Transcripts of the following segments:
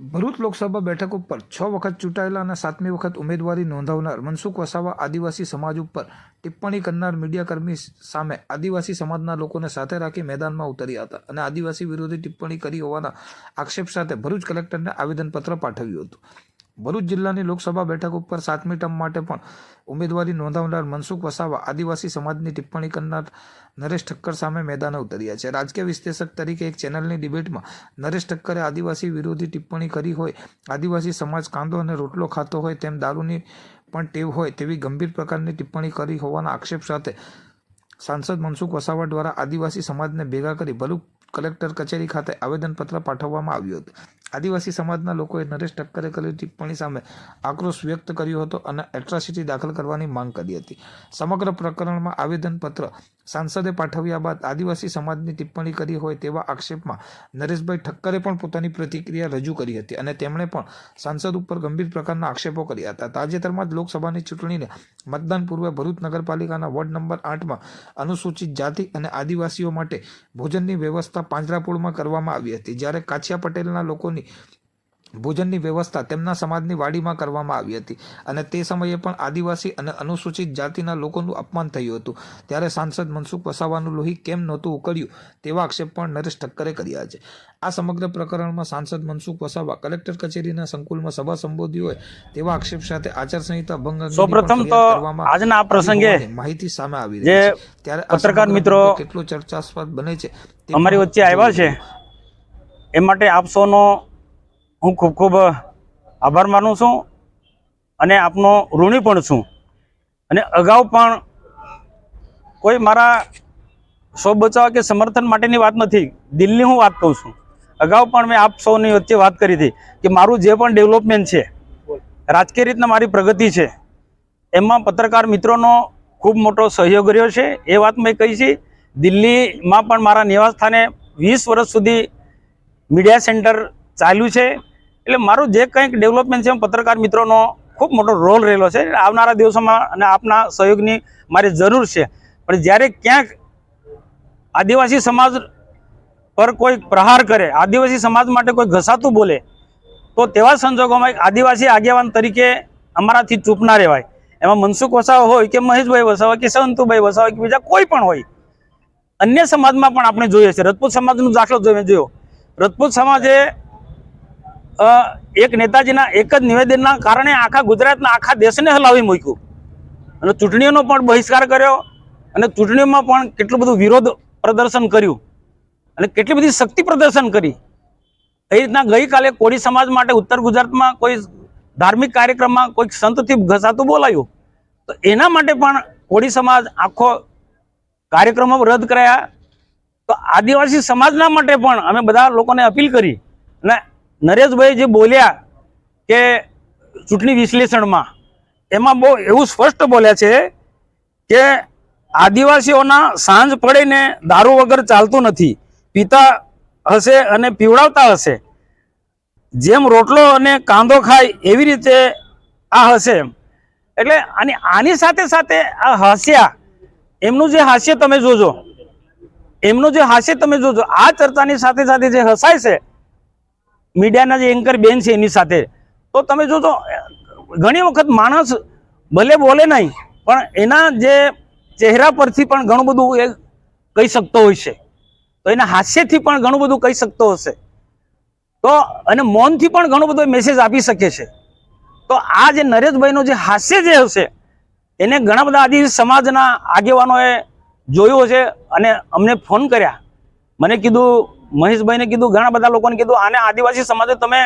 ભરૂચ લોકસભા બેઠક ઉપર છ વખત ચૂંટાયેલા અને સાતમી વખત ઉમેદવારી નોંધાવનાર મનસુખ વસાવા આદિવાસી સમાજ ઉપર ટિપ્પણી કરનાર મીડિયાકર્મી સામે આદિવાસી સમાજના લોકોને સાથે રાખી મેદાનમાં ઉતર્યા હતા અને આદિવાસી વિરોધી ટિપ્પણી કરી હોવાના આક્ષેપ સાથે ભરૂચ કલેક્ટરને આવેદનપત્ર પાઠવ્યું હતું. ભરૂચ જિલ્લાની લોકસભા બેઠક ઉપર સાતમી ટર્મ માટે પણ ઉમેદવારી નોંધાવનાર મનસુખ વસાવા આદિવાસી સમાજની ટિપ્પણી કરનાર નરેશ ઠક્કર સામે મેદાને ઉતર્યા છે. રાજકીય વિશ્લેષક તરીકે એક ચેનલની ડિબેટમાં નરેશ ઠક્કરે આદિવાસી વિરોધી ટિપ્પણી કરી હોય, આદિવાસી સમાજ કાંદો અને રોટલો ખાતો હોય તેમ દારૂની પણ ટેવ હોય તેવી ગંભીર પ્રકારની ટિપ્પણી કરી હોવાના આક્ષેપ સાથે સાંસદ મનસુખ વસાવા દ્વારા આદિવાસી સમાજને ભેગા કરી ભરૂચ કલેક્ટર કચેરી ખાતે આવેદનપત્ર પાઠવવામાં આવ્યું હતું. આદિવાસી સમાજના લોકોએ નરેશ ઠક્કરે કરેલી ટિપ્પણી સામે આક્રોશ વ્યક્ત કર્યો હતો અને એટ્રોસિટી દાખલ કરવાની માંગ કરી હતી. સમગ્ર પ્રકરણમાં આવેદનપત્ર સાંસદે પાઠવ્યા બાદ આદિવાસી સમાજની ટિપ્પણી કરી હોય તેવા આક્ષેપમાં નરેશભાઈ ઠક્કરે પણ પોતાની પ્રતિક્રિયા રજૂ કરી હતી અને તેમણે પણ સાંસદ ઉપર ગંભીર પ્રકારના આક્ષેપો કર્યા હતા. તાજેતરમાં જ લોકસભાની ચૂંટણીને મતદાન પૂર્વે ભરૂચ નગરપાલિકાના વોર્ડ નંબર આઠમાં અનુસૂચિત જાતિ અને આદિવાસીઓ માટે ભોજનની વ્યવસ્થા પાંજરાપોળમાં કરવામાં આવી હતી. જ્યારે કાછિયા પટેલના લોકોની ભોજનની વ્યવસ્થા તેમના સમાજની વાડીમાં કરવામાં આવી હતી. અને તે સમયે પણ આદિવાસી અને અનુસૂચિત જાતિના લોકોનું અપમાન થયું હતું. ત્યારે સાંસદ મનસુખ વસાવાનું લોહી કેમ નહોતું ઉકળ્યું તેવા આક્ષેપ પણ નરેશ ઠક્કરે કર્યા છે. આ સમગ્ર પ્રકરણમાં સાંસદ મનસુખ વસાવા કલેક્ટર કચેરીના સંકુલમાં સભા સંબોધી હોય તેવા આક્ષેપ સાથે આચારસંહિતા ભંગ સૌપ્રથમ તો આજના આ પ્રસંગે માહિતી સામે આવી રહી છે. ત્યારે પત્રકાર મિત્રો કેટલો ચર્ચાસ્પદ બને છે અમારી વચ્ચે આવ્યા છે. એ માટે આપ સૌનો હું ખૂબ ખૂબ આભાર માનું છું અને આપનો ઋણી પણ છું. અને અગાઉ પણ કોઈ મારા સો બચાવ કે સમર્થન માટેની વાત નથી, દિલની હું વાત કહું છું. અગાઉ પણ મેં આપ સૌની વચ્ચે વાત કરી હતી કે મારું જે પણ ડેવલપમેન્ટ છે, રાજકીય રીતના મારી પ્રગતિ છે, એમાં પત્રકાર મિત્રોનો ખૂબ મોટો સહયોગ રહ્યો છે. એ વાત મેં કહી છે, દિલ્હીમાં પણ મારા નિવાસસ્થાને વીસ વર્ષ સુધી મીડિયા સેન્ટર ચાલ્યું છે. એટલે મારું જે કંઈક ડેવલપમેન્ટ છે પત્રકાર મિત્રોનો ખૂબ મોટો રોલ રહેલો છે. આવનારા દિવસોમાં અને આપના સહયોગની મારી જરૂર છે. પણ જ્યારે ક્યાંક આદિવાસી સમાજ પર કોઈ પ્રહાર કરે, આદિવાસી સમાજ માટે કોઈ ઘસાતું બોલે, તો તેવા સંજોગોમાં એક આદિવાસી આગેવાન તરીકે અમારાથી ચૂપ ના રહેવાય. એમાં મનસુખ વસાવા હોય કે મહેશભાઈ વસાવા કે સંતુભાઈ વસાવા કે બીજા કોઈ પણ હોય, અન્ય સમાજમાં પણ આપણે જોઈએ છે રજપૂત સમાજનો દાખલો જોયો. રજપૂત સમાજે એક નેતાજીના એક જ નિવેદનના કારણે આખા ગુજરાતના આખા દેશને હલાવી મૂક્યું. અને ચૂંટણીઓનો પણ બહિષ્કાર કર્યો અને ચૂંટણીઓમાં પણ કેટલું બધું વિરોધ પ્રદર્શન કર્યું અને કેટલી બધી શક્તિ પ્રદર્શન કરી. એ રીતના ગઈકાલે કોળી સમાજ માટે ઉત્તર ગુજરાતમાં કોઈ ધાર્મિક કાર્યક્રમમાં કોઈક સંતથી ઘસાતું બોલાયું. તો એના માટે પણ કોળી સમાજ આખો કાર્યક્રમો રદ કરાયા. તો આદિવાસી સમાજના માટે પણ અમે બધા લોકોને અપીલ કરી અને નરેશભાઈ જે બોલ્યા કે ચૂંટણી વિશ્લેષણમાં, એમાં બહુ એવું સ્પષ્ટ બોલ્યા છે કે આદિવાસીઓના સાંજ પડીને દારૂ વગર ચાલતું નથી. પીતા હશે અને પીવડાવતા હશે. જેમ રોટલો અને કાંદો ખાય એવી રીતે આ હશે એમ. એટલે આની આની સાથે સાથે આ હાસ્યા, એમનું જે હાસ્ય તમે જોજો, એમનું જે હાસ્ય તમે જોજો, આ ચર્ચાની સાથે સાથે જે હસાય છે મીડિયાના જે એન્કર બેન છે એની સાથે. તો તમે જોજો, ઘણી વખત માણસ ભલે બોલે નહીં, પણ એના જે ચહેરા પરથી પણ ઘણું બધું એ કહી શકતો હોય છે. તો એના હાસ્યથી પણ ઘણું બધું કહી શકતો હશે. તો અને મૌનથી પણ ઘણો બધો મેસેજ આપી શકે છે. તો આ જે નરેશભાઈનો જે હાસ્ય જે હશે, એને ઘણા બધા આદિવાસી સમાજના આગેવાનોએ જોયો છે અને અમને ફોન કર્યા. મને કીધું મહેશભાઈને કીધું, ઘણા બધા લોકોને કીધું, આને આદિવાસી સમાજે તમે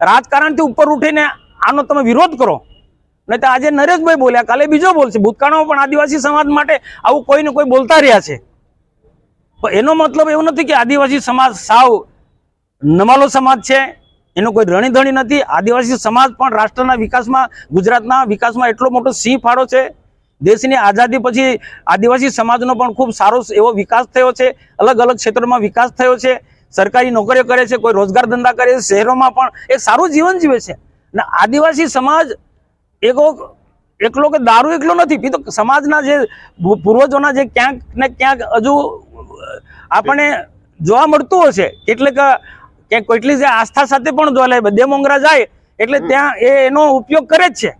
રાજકારણથી ઉપર ઉઠીને આનો તમે વિરોધ કરો. નહીં તો આજે નરેશભાઈ બોલ્યા, કાલે બીજો બોલશે. ભૂતકાળમાં પણ આદિવાસી સમાજ માટે આવું કોઈ ને કોઈ બોલતા રહ્યા છે. પણ એનો મતલબ એવો નથી કે આદિવાસી સમાજ સાવ નમાલો સમાજ છે. એનો કોઈ રણીધણી નથી. આદિવાસી સમાજ પણ રાષ્ટ્રના વિકાસમાં, ગુજરાતના વિકાસમાં એટલો મોટો સિંહ ફાળો છે. દેશની આઝાદી પછી આદિવાસી સમાજનો પણ ખૂબ સારો એવો વિકાસ થયો છે અલગ અલગ ક્ષેત્રોમાં વિકાસ થયો છે સરકારી નોકરીઓ કરે છે કોઈ રોજગાર ધંધા કરે છે શહેરોમાં પણ એ સારું જીવન જીવે છે. અને આદિવાસી સમાજ એકો એકલો કે દારૂ એકલો નથી પીતો સમાજના જે પૂર્વજોના જે ક્યાંક ને ક્યાંક હજુ આપણને જોવા મળતું હશે. એટલે કે કેટલી જે આસ્થા સાથે પણ જોવા લે બધે મોંગરા જાય એટલે ત્યાં એ એનો ઉપયોગ કરે જ છે.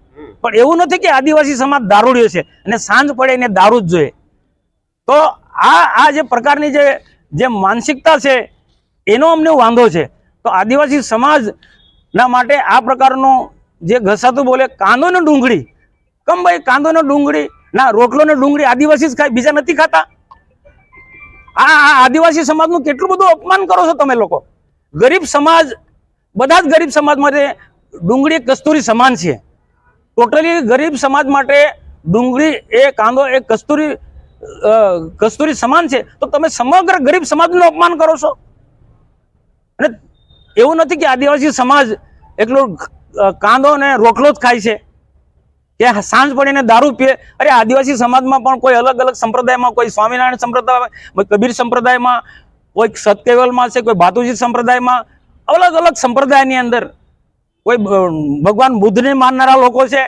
પણ એવું નથી કે આદિવાસી સમાજ દારૂડિયો છે અને સાંજ પડે એને દારૂ જ જોઈએ. તો આ આ જે પ્રકારની જે જે માનસિકતા છે, એનો અમને વાંધો છે. તો આદિવાસી સમાજના માટે આ પ્રકારનો જે ઘસાતું બોલે કાંદો ને ડુંગળી, કમ ભાઈ કાંદો ને ડુંગળી, ના રોટલો ને ડુંગળી આદિવાસી જ ખાય, બીજા નથી ખાતા? આ આ આદિવાસી સમાજનું કેટલું બધું અપમાન કરો છો તમે લોકો? ગરીબ સમાજ, બધા જ ગરીબ સમાજ માટે ડુંગળી કસ્તુરી સમાન છે. ટોટલી ગરીબ સમાજ માટે ડુંગળી, એ કાંદો, એ કસ્તુરી કસ્તુરી સમાન છે. તો તમે સમગ્ર ગરીબ સમાજનું અપમાન કરો છો? અને એવું નથી કે આદિવાસી સમાજ એકલો કાંદો ને રોટલો જ ખાય છે. કે સાંજ પડીને દારૂ પીએ. અરે, આદિવાસી સમાજમાં પણ કોઈ અલગ અલગ સંપ્રદાયમાં, કોઈ સ્વામિનારાયણ સંપ્રદાય કબીર સંપ્રદાયમાં, કોઈ સતકેવલમાં છે, કોઈ ભાતુજી સંપ્રદાયમાં, અલગ અલગ સંપ્રદાયની અંદર કોઈ ભગવાન બુદ્ધને માનનારા લોકો છે.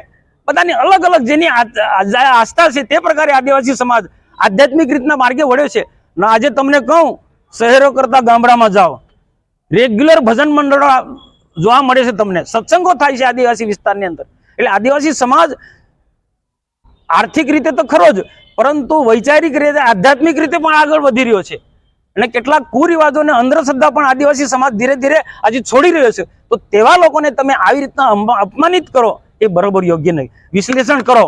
બધાની અલગ અલગ જેની આસ્થા છે તે પ્રકારે આદિવાસી સમાજ આધ્યાત્મિક રીતના માર્ગે વળ્યો છે. ને આજે તમને કહું, શહેરો કરતા ગામડામાં જાઓ. રેગ્યુલર ભજન મંડળો જોવા મળે છે તમને. સત્સંગો થાય છે આદિવાસી વિસ્તારની અંદર. એટલે આદિવાસી સમાજ આર્થિક રીતે તો ખરો જ, પરંતુ વૈચારિક રીતે, આધ્યાત્મિક રીતે પણ આગળ વધી રહ્યો છે. અને કેટલાક કુરિવાજોને અંધશ્રદ્ધા પણ આદિવાસી સમાજ ધીરે ધીરે આજે છોડી રહ્યો છે. તો તેવા લોકોને તમે આવી રીતના અપમાનિત કરો એ બરોબર યોગ્ય નહીં. વિશ્લેષણ કરો.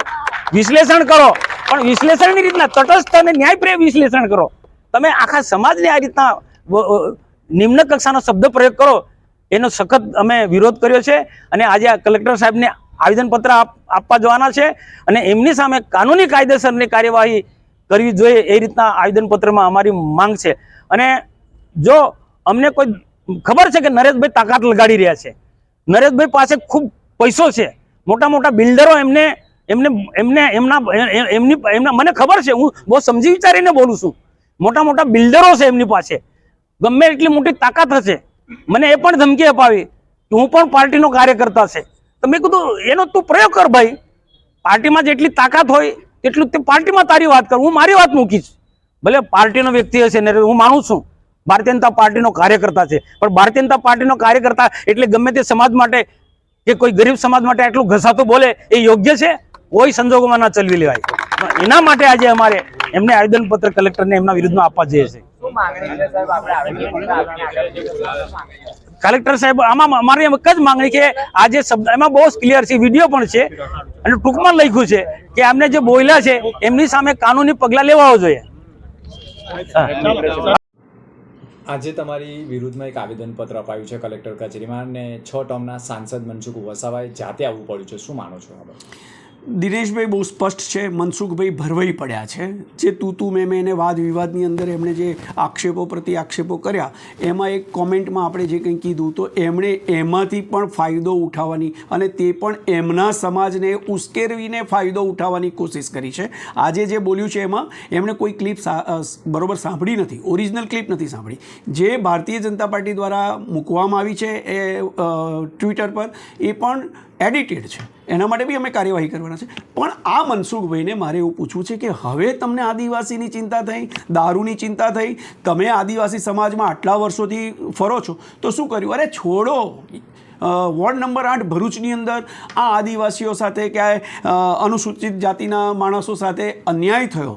વિશ્લેષણ કરો. પણ વિશ્લેષણની રીતના તટસ્થ અને ન્યાયપ્રિય વિશ્લેષણ કરો. તમે આખા સમાજને આ રીતના નિમ્ન કક્ષાનો શબ્દ પ્રયોગ કરો. એનો સખત અમે વિરોધ કર્યો છે અને આજે આ કલેક્ટર સાહેબને આવેદનપત્ર આપ- આપવા જવાના છે અને એમની સામે કાનૂની કાયદેસરની કાર્યવાહી કરવી જોઈએ એ રીતના આવેદનપત્રમાં અમારી માંગ છે. અને જો અમને કોઈ ખબર છે કે નરેશભાઈ તાકાત લગાડી રહ્યા છે. નરેશભાઈ પાસે ખૂબ પૈસો છે. મોટા મોટા બિલ્ડરો એમને એમને એમને, એમના, એમની, એમના, મને ખબર છે, હું બહુ સમજી વિચારીને બોલું છું. મોટા મોટા બિલ્ડરો છે એમની પાસે. ગમે એટલી મોટી તાકાત હશે. મને એ પણ ધમકી અપાવી કે હું પણ પાર્ટીનો કાર્યકર્તા છે. તો મેં કીધું, એનો તું પ્રયોગ કર ભાઈ. પાર્ટીમાં જેટલી તાકાત હોય એટલું તે પાર્ટીમાં તારી વાત કર, હું મારી વાત મૂકીશ. ભલે પાર્ટીનો વ્યક્તિ હશે ને હું માનું છું, ભારતીય જનતા પાર્ટીનો કાર્યકર્તા છે, પણ ભારતીય જનતા પાર્ટીનો કાર્યકર્તા એટલે ગમે તે સમાજ માટે કે કોઈ ગરીબ સમાજ માટે આટલું ઘસાતું બોલે, એ યોગ્ય છે? કોઈ સંજોગોમાં ના ચલવી લેવાય. એના માટે આજે અમારે એમને આવેદનપત્ર કલેક્ટરને એમના વિરુદ્ધમાં આપવા જઈએ છે. કલેક્ટર સાહેબ, આમાં અમારી એક જ માંગણી કે આજે શબ્દ એમાં બહુ ક્લિયર છે વીડિયો પણ છે, અને ટૂંકમાં લખ્યું છે કે આમને જે બોયલા છે, એમની સામે કાનૂની પગલાં લેવાઓ જોઈએ. આજે તમારી વિરુદ્ધમાં એક આવેદનપત્ર અપાયું છે કલેક્ટર કચેરીમાં અને છ ટર્મના સાંસદ મનસુખ વસાવાએ જાતે આવવું પડ્યું છે. શું માનો છો? દિનેશભાઈ બહુ સ્પષ્ટ છે, મનસુખભાઈ ભરવાઈ પડ્યા છે. જે તું મેં મેં એને વાદ વિવાદની અંદર એમણે જે આક્ષેપો પ્રતિ આક્ષેપો કર્યા, એમાં એક કોમેન્ટમાં આપણે જે કંઈ કીધું તો એમણે એમાંથી પણ ફાયદો ઉઠાવવાની અને તે પણ એમના સમાજને ઉશ્કેરવીને ફાયદો ઉઠાવવાની કોશિશ કરી છે. આજે જે બોલ્યું છે એમાં, એમણે કોઈ ક્લિપ બરોબર સાંભળી નથી, ઓરિજિનલ ક્લિપ નથી સાંભળી. જે ભારતીય જનતા પાર્ટી દ્વારા મૂકવામાં આવી છે એ ટ્વિટર પર, એ પણ એડિટેડ છે. એના માટે બી અમે કાર્યવાહી કરવાના છે. પણ આ મનસુખભાઈને મારે એવું પૂછવું છે કે હવે તમને આદિવાસીની ચિંતા થઈ, દારૂની ચિંતા થઈ, તમે આદિવાસી સમાજમાં આટલા વર્ષોથી ફરો છો, તો શું કર્યું? અરે છોડો. વોર્ડ નંબર આઠ ભરૂચની અંદર આ આદિવાસીઓ સાથે ક્યાંય અનુસૂચિત જાતિના માણસો સાથે અન્યાય થયો.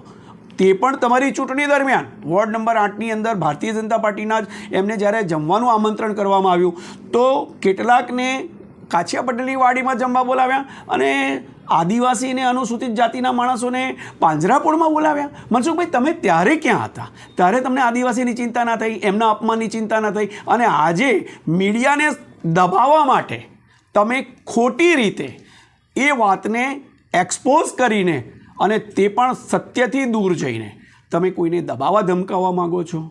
તે પણ તમારી ચૂંટણી દરમિયાન. વોર્ડ નંબર આઠની અંદર ભારતીય જનતા પાર્ટીના જ એમને જ્યારે જમવાનું આમંત્રણ કરવામાં આવ્યું, તો કેટલાકને કાછિયા પટેલની વાડીમાં જમવા બોલાવ્યા અને આદિવાસી અને અનુસૂચિત જાતિના માણસોને પાંજરાપોળમાં બોલાવ્યા. મનસુખભાઈ તમે ત્યારે ક્યાં હતા? ત્યારે તમને આદિવાસીની ચિંતા ના થઈ, એમના અપમાનની ચિંતા ના થઈ અને આજે મીડિયાને દબાવવા માટે તમે ખોટી રીતે એ વાતને એક્સપોઝ કરીને અને તે પણ સત્યથી દૂર જઈને તમે કોઈને દબાવવા ધમકાવવા માગો છો?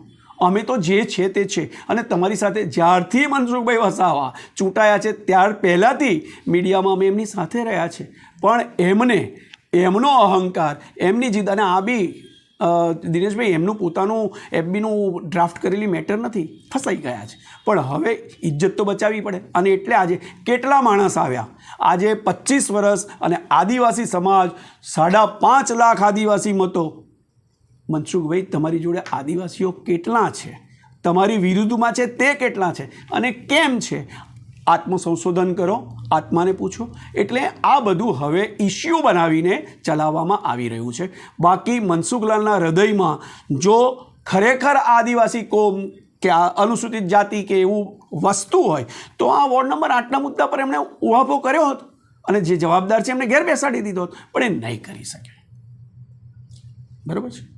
અમે તો જે છે તે છે. અને તમારી સાથે જ્યારથી મનસુખભાઈ વસાવા ચૂંટાયા છે, ત્યાર પહેલાંથી મીડિયામાં અમે એમની સાથે રહ્યા છે. પણ એમને, એમનો અહંકાર, એમની જીદ અને આ બી દિનેશભાઈ, એમનું પોતાનું એફબીનું ડ્રાફ્ટ કરેલી મેટર નથી. ફસાઈ ગયા છે. પણ હવે ઇજ્જત તો બચાવવી પડે. અને એટલે આજે કેટલા માણસ આવ્યા? આજે પચીસ વર્ષ અને આદિવાસી સમાજ સાડા પાંચ લાખ આદિવાસી મતો મનસુખભાઈ તમારી જોડે આદિવાસીઓ કેટલા છે? તમારી વિરુદ્ધમાં છે તે કેટલા છે? અને કેમ છે? આત્મસંશોધન કરો, આત્માને પૂછો. એટલે આ બધું હવે ઇસ્યુ બનાવીને ચલાવવામાં આવી રહ્યું છે. બાકી મનસુખલાલના હૃદયમાં જો ખરેખર આદિવાસી કોમ કે આ અનુસૂચિત જાતિ કે એવું વસ્તુ હોય, તો આ વોર્ડ નંબર આઠના મુદ્દા પર એમણે ઉહાપો કર્યો હોત અને જે જવાબદાર છે એમને ઘેર બેસાડી દીધો હોત. પણ એ નહીં કરી શકે. બરાબર છે?